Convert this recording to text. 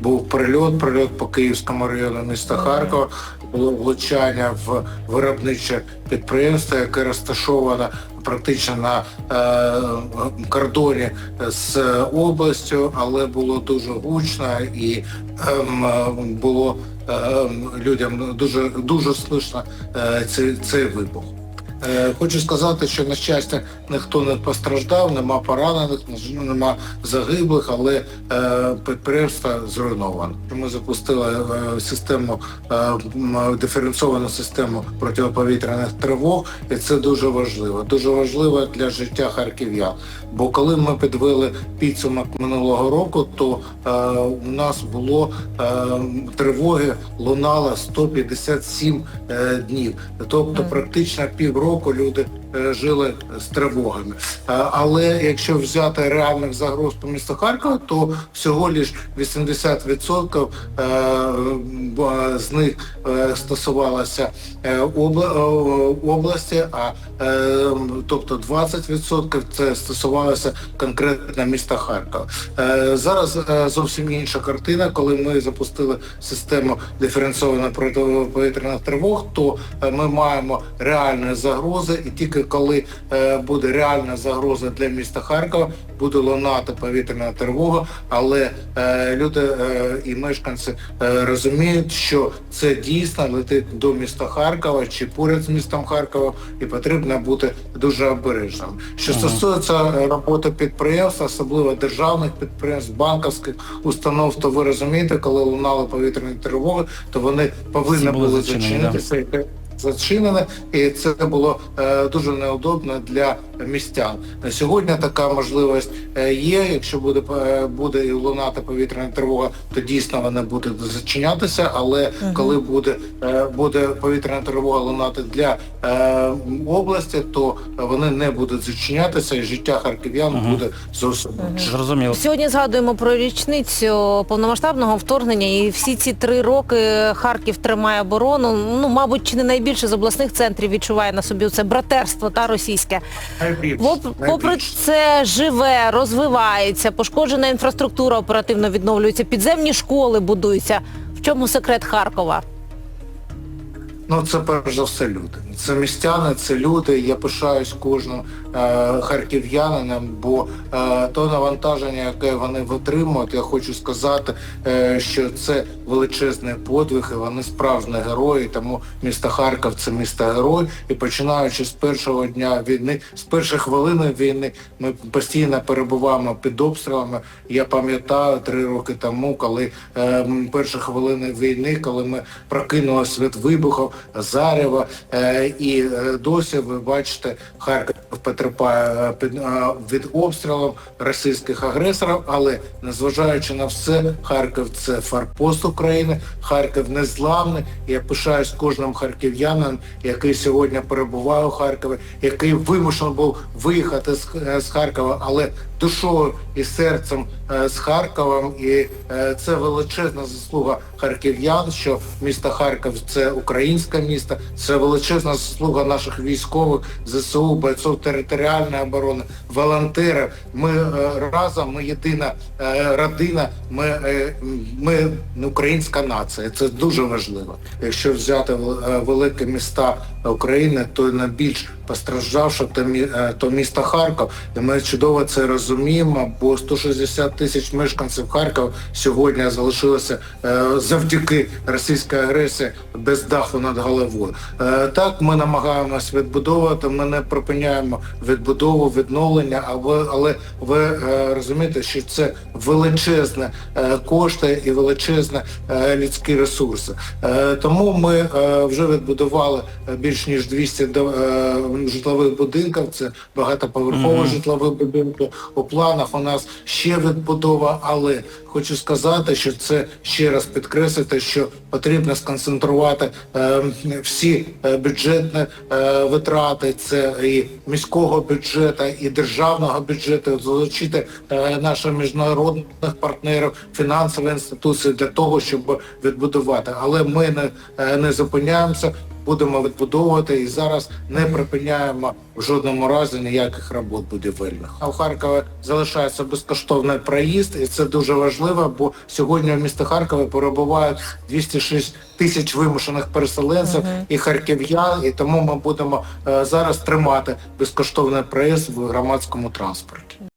був прильот, прильот по Київському району міста Харкова, було влучання в виробниче підприємство, яке розташоване практично на е, кордоні з областю, але було дуже гучно і е, було ем, людям дуже дуже слышно е, цей, цей вибух. Е, Хочу сказати, що на щастя ніхто не постраждав, нема поранених, нема загиблих, але е, підприємство зруйновано. Ми запустили е, систему диференційовану систему протиповітряних тривог, і це дуже важливо. Дуже важливо для життя харків'ян. Бо коли ми підвели підсумок минулого року, то у нас було тривоги лунало 157 е, днів. Тобто, практично півроку люди е, жили з тривогами. Е, але якщо взяти реальних загроз по місту Харкова, то всього лиш 80% е, з них е, стосувалося е, обла- е, області, а е, тобто 20% це стосувалося конкретно міста Харкова. Е, Зараз е, зовсім інша картина, коли ми запустили систему диференційованих протиповітряних тривог, то е, ми маємо реальні загрози, і тільки коли е, буде реальна загроза для міста Харкова, буде лунати повітряна тривога, але е, люди е, і мешканці розуміють, що це дійсно летить до міста Харкова чи поряд з містом Харкова, і потрібно бути дуже обережним. Що стосується роботи підприємств, особливо державних підприємств, банківських установ, то ви розумієте, коли лунали повітряні тривоги, то вони повинні були зачинитися. Зачинене, і це було е, дуже неудобно для містян. Сьогодні така можливість е, є. Якщо буде е, буде і лунати повітряна тривога, то дійсно вона буде зачинятися. Але коли буде буде повітряна тривога лунати для області, то вони не будуть зачинятися, і життя харків'ян Мгм. буде зовсім. Зрозуміло. Сьогодні згадуємо про річницю повномасштабного вторгнення, і всі ці три роки Харків тримає оборону. Ну, мабуть, чи не найбільше з обласних центрів відчуває на собі це братерство та російське. Найбільше, Попри найбільше. це живе, розвивається, пошкоджена інфраструктура оперативно відновлюється, підземні школи будуються. В чому секрет Харкова? Ну, це перш за все люди. Це містяни, це люди. Я пишаюсь кожним е, харків'янином, бо е, то навантаження, яке вони витримують, я хочу сказати, е, що це величезний подвиг, і вони справжні герої. Тому місто Харків це місто герой. І починаючи з першого дня війни, з перших хвилин війни, ми постійно перебуваємо під обстрілами. Я пам'ятаю три роки тому, коли е, перші хвилини війни, коли ми прокинулися від вибухів, зарева, е, і е, досі ви бачите, Харків потерпає е, е, від обстрілів російських агресорів, але незважаючи на все, Харків це форпост України, Харків незламний. Я пишаюсь кожним харків'янином, який сьогодні перебуває у Харкові, який вимушений був виїхати з Харкова, але душою і серцем е, з Харковом. І е, це величезна заслуга харків'ян, що місто Харків це українське місто, це величезна заслуга наших військових, ЗСУ, бойців територіальної оборони, волонтерів. Ми е, разом, ми єдина родина, ми, ми українська нація. Це дуже важливо. Якщо взяти великі міста України, то найбільш постраждавши то, е, то місто Харків. І ми чудово це розуміємо, бо 160 тисяч мешканців Харкова сьогодні залишилося е, завдяки російській агресії без даху над головою. Е, Так, ми намагаємось відбудовувати, ми не припиняємо відбудову, відновлення, але, але ви розумієте, що це величезні е, кошти і величезні людські ресурси. Тому ми вже відбудували більш ніж 200 до- житлових будинків. Це багатоповерхові Мгм. житлові будинки. У планах у нас ще відбудова, але хочу сказати, що це ще раз підкреслити, що потрібно сконцентрувати е, всі бюджетні е, витрати, це і міського бюджету, і державного бюджету, залучити е, наших міжнародних партнерів, фінансові інституції для того, щоб відбудувати. Але ми не, е, не зупиняємося. Будемо відбудовувати і зараз не припиняємо в жодному разі ніяких робот будівельних. А у Харкові залишається безкоштовний проїзд, і це дуже важливо, бо сьогодні в місті Харкові перебувають 206 тисяч вимушених переселенців і харків'ян, і тому ми будемо е, зараз тримати безкоштовний проїзд в громадському транспорті.